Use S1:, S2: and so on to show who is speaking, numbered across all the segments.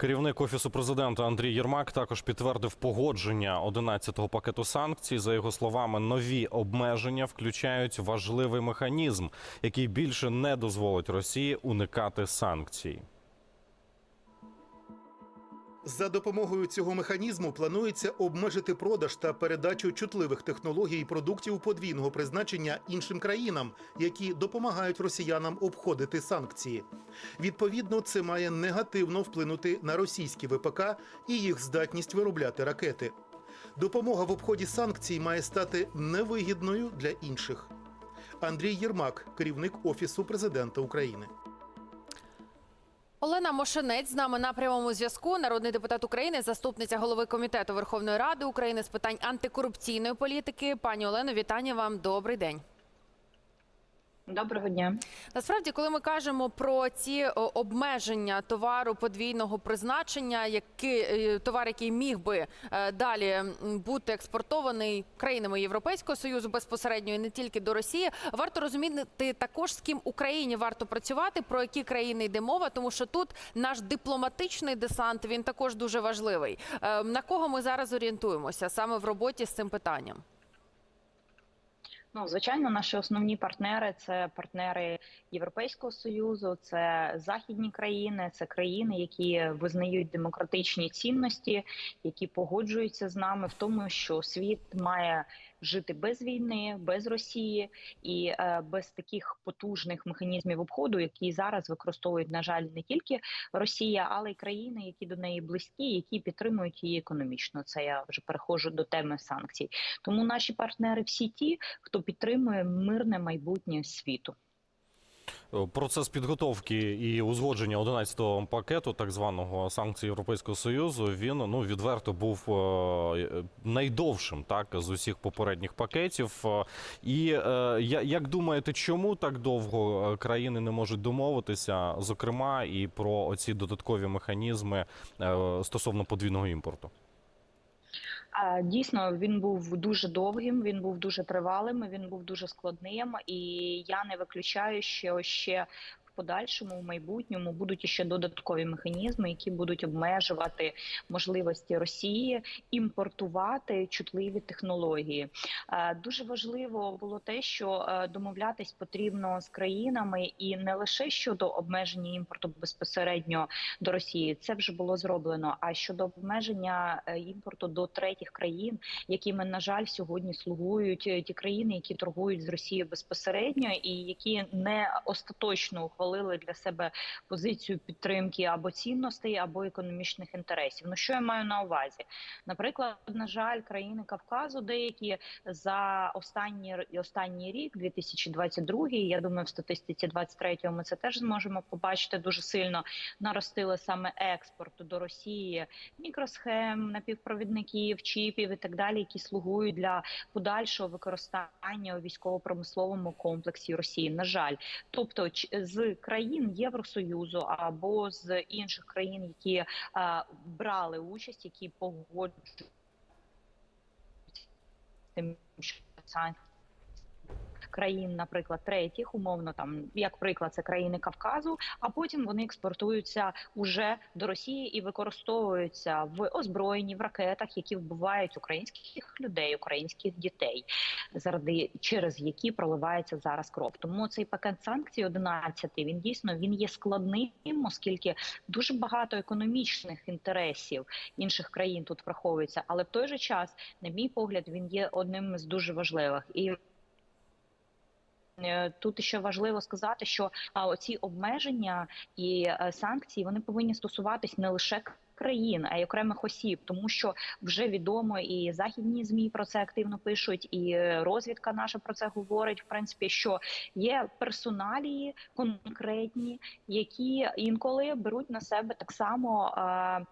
S1: Керівник офісу президента Андрій Єрмак також підтвердив погодження 11-го пакету санкцій. За його словами, нові обмеження включають важливий механізм, який більше не дозволить Росії уникати санкцій.
S2: За допомогою цього механізму планується обмежити продаж та передачу чутливих технологій і продуктів подвійного призначення іншим країнам, які допомагають росіянам обходити санкції. Відповідно, це має негативно вплинути на російські ВПК і їх здатність виробляти ракети. Допомога в обході санкцій має стати невигідною для інших. Андрій Єрмак, керівник офісу президента України.
S3: Олена Мошенець з нами на прямому зв'язку. Народний депутат України, заступниця голови комітету Верховної Ради України з питань антикорупційної політики. Пані Олено, вітання вам. Добрий день.
S4: Доброго дня.
S3: Насправді, коли ми кажемо про ці обмеження товару подвійного призначення, який е, товар, який міг би е, далі бути експортований країнами Європейського союзу безпосередньо і не тільки до Росії, варто розуміти також з ким Україні варто працювати, про які країни йде мова, тому що тут наш дипломатичний десант він також дуже важливий. Е, На кого ми зараз орієнтуємося саме в роботі з цим питанням?
S4: Ну, звичайно, наші основні партнери це партнери Європейського союзу, це західні країни, це країни, які визнають демократичні цінності, які погоджуються з нами в тому, що світ має жити без війни, без Росії і е, без таких потужних механізмів обходу, які зараз використовують, на жаль, не тільки Росія, але й країни, які до неї близькі, які підтримують її економічно. Це я вже переходжу до теми санкцій. Тому наші партнери всі ті, хто підтримує мирне майбутнє світу.
S1: Процес підготовки і узгодження 11-го пакету, так званого санкцій Європейського союзу, він ну відверто був е, найдовшим, так з усіх попередніх пакетів. Е, І е, як думаєте, чому так довго країни не можуть домовитися, зокрема, і про оці додаткові механізми стосовно подвійного імпорту?
S4: Дійсно, він був дуже довгим, він був дуже тривалим, він був дуже складним, і я не виключаю, що ще подальшому, в майбутньому, будуть ще додаткові механізми, які будуть обмежувати можливості Росії імпортувати чутливі технології. Е, Дуже важливо було те, що е, домовлятись потрібно з країнами, і не лише щодо обмеження імпорту безпосередньо до Росії, це вже було зроблено. А щодо обмеження е, імпорту до третіх країн, якими на жаль сьогодні слугують ті країни, які торгують з Росією безпосередньо, і які не остаточно ухвалили для себе позицію підтримки або цінностей, або економічних інтересів. Ну що я маю на увазі? Наприклад, на жаль, країни Кавказу, деякі за останній останній рік, 2022, я думаю, в статистиці 23-го ми це теж зможемо побачити дуже сильно наростили саме експорту до Росії мікросхем, напівпровідників, чіпів і так далі, які слугують для подальшого використання у військово-промисловому комплексі Росії. На жаль, тобто з країн Євросоюзу або з інших країн, які е, брали участь, які погоджують тим, що санкції країн, наприклад, третіх, умовно там як приклад, це країни Кавказу, а потім вони експортуються уже до Росії і використовуються в озброєнні в ракетах, які вбивають українських людей, українських дітей, заради через які проливається зараз кров. Тому цей пакет санкцій 11, він дійсно він є складним, оскільки дуже багато економічних інтересів інших країн тут враховується. Але в той же час, на мій погляд, він є одним з дуже важливих і. Е, Тут ще важливо сказати, що оці обмеження і е, санкції вони повинні стосуватись не лише країн, а й окремих осіб, тому що вже відомо і західні змі про це активно пишуть, і розвідка наша про це говорить. В принципі, що є персоналії конкретні, які інколи беруть на себе так само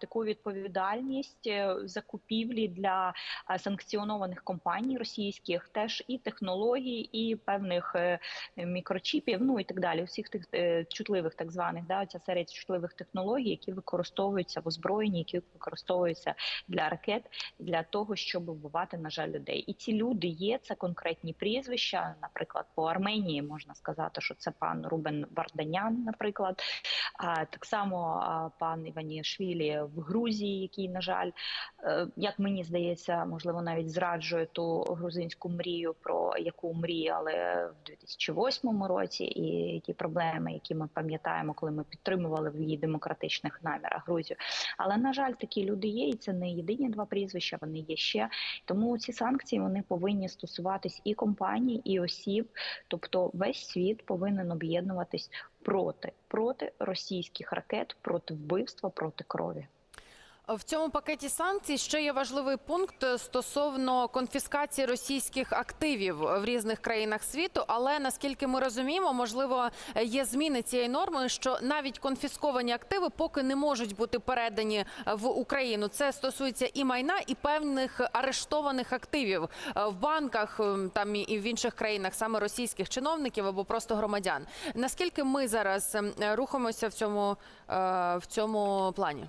S4: таку відповідальність е, закупівлі для санкціонованих компаній російських, теж і технологій, і певних е, мікрочіпів, ну і так далі. Всіх тих е, чутливих, так званих, да, ця серія чутливих технологій, які використовуються в озброєнні озброєння, які використовуються для ракет для того, щоб вбивати, на жаль, людей. І ці люди є. Це конкретні прізвища. Наприклад, по Арменії можна сказати, що це пан Рубен Варданян, наприклад. А так само пан Іванішвілі в Грузії, який, на жаль, е, як мені здається, можливо, навіть зраджує ту грузинську мрію, про яку мріяли в 2008 році, і ті проблеми, які ми пам'ятаємо, коли ми підтримували в її демократичних намірах Грузію. Але на жаль, такі люди є, і це не єдині два прізвища. Вони є ще. Тому ці санкції вони повинні стосуватись і компаній, і осіб. Тобто, весь світ повинен об'єднуватись проти проти російських ракет, проти вбивства, проти крові.
S3: В цьому пакеті санкцій ще є важливий пункт стосовно конфіскації російських активів в різних країнах світу. Але наскільки ми розуміємо, можливо, є зміни цієї норми, що навіть конфісковані активи поки не можуть бути передані в Україну. Це стосується і майна, і певних арештованих активів е, в банках там і в інших країнах, саме російських чиновників або просто громадян. Наскільки ми зараз рухаємося в цьому, е, в цьому плані?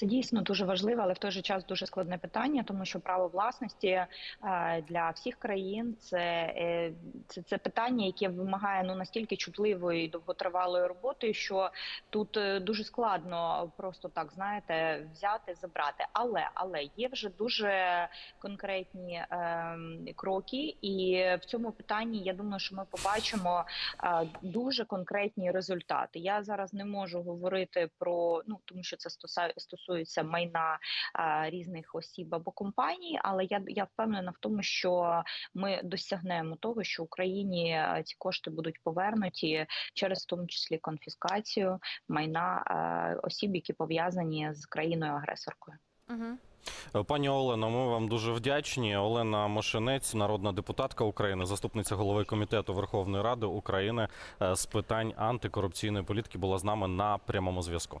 S4: Це дійсно дуже важливе, але в той же час дуже складне питання, тому що право власності е, для всіх країн це, е, це, це питання, яке вимагає ну настільки чутливої і довготривалої роботи, що тут е, дуже складно просто так знаєте взяти, забрати. Але але є вже дуже конкретні е, кроки, і в цьому питанні я думаю, що ми побачимо е, дуже конкретні результати. Я зараз не можу говорити про ну тому, що це стоса- стосується майна а, різних осіб або компаній, але я, я впевнена в тому, що ми досягнемо того, що Україні ці кошти будуть повернуті через в тому числі конфіскацію майна а, осіб, які пов'язані з країною агресоркою.
S3: Угу.
S1: Пані Олено, ми вам дуже вдячні. Олена Мошенець, народна депутатка України, заступниця голови комітету Верховної Ради України е, з питань антикорупційної політики, була з нами на прямому зв'язку.